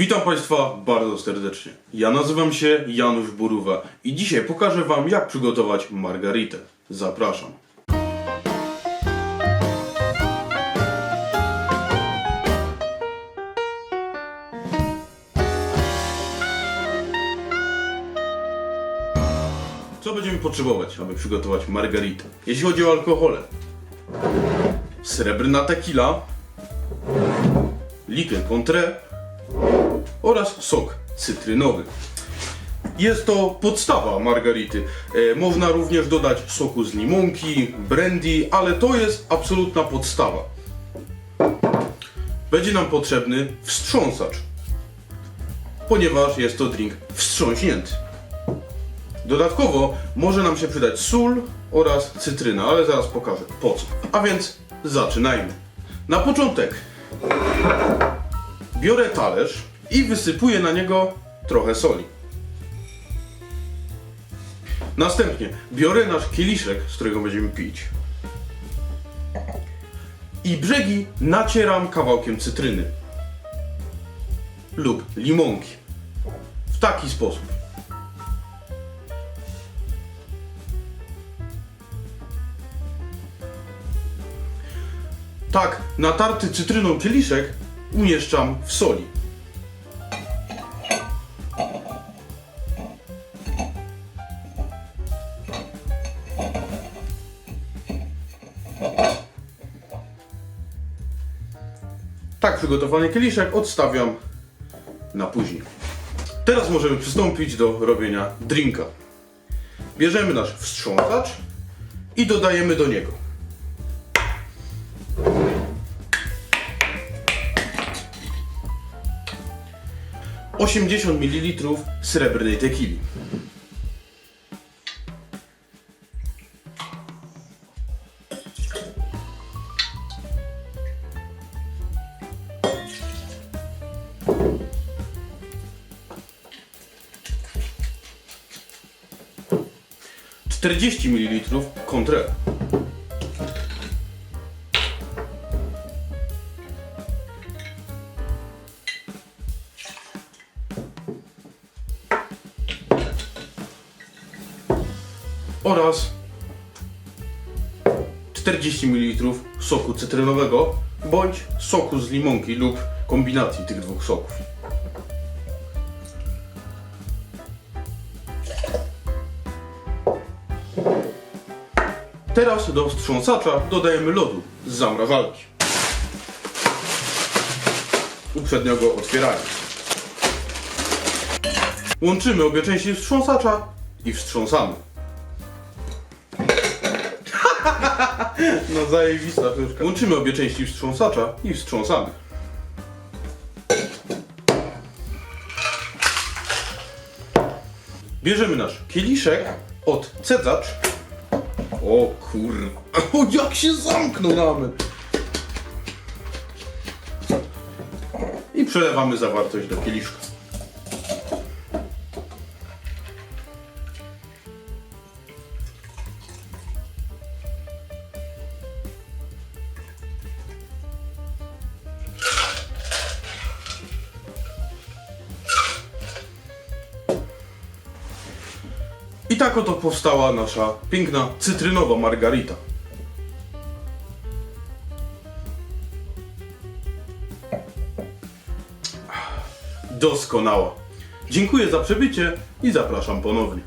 Witam Państwa bardzo serdecznie. Ja nazywam się Janusz Buruwa i dzisiaj pokażę Wam jak przygotować margaritę. Zapraszam. Co będziemy potrzebować, aby przygotować margaritę? Jeśli chodzi o alkohole, srebrna tequila, liqueur contré oraz sok cytrynowy. Jest to podstawa margarity. E, można również dodać soku z limonki, brandy, ale to jest absolutna podstawa. Będzie nam potrzebny wstrząsacz, ponieważ jest to drink wstrząśnięty. Dodatkowo może nam się przydać sól oraz cytryna, ale zaraz pokażę po co. A więc zaczynajmy. Na początek biorę talerz i wysypuję na niego trochę soli. Następnie biorę nasz kieliszek, z którego będziemy pić. I brzegi nacieram kawałkiem cytryny lub limonki. W taki sposób. Tak, natarty cytryną kieliszek umieszczam w soli. Tak przygotowany kieliszek odstawiam na później. Teraz możemy przystąpić do robienia drinka. Bierzemy nasz wstrząsacz i dodajemy do niego. Osiemdziesiąt ml srebrnej tekili. 40 ml kontrę. oraz 40 ml soku cytrynowego bądź soku z limonki lub kombinacji tych dwóch soków. Teraz do wstrząsacza dodajemy lodu z zamrażalki. Uprzednio go otwierając. Łączymy obie części wstrząsacza i wstrząsamy. No zajebista sztuczka. Łączymy obie części wstrząsacza i wstrząsamy. Bierzemy nasz kieliszek, odcedzacz. O kurwa, o jak się zamknął nawet. I przelewamy zawartość do kieliszka. I tak oto powstała nasza piękna cytrynowa margarita. Doskonała. Dziękuję za przybycie i zapraszam ponownie.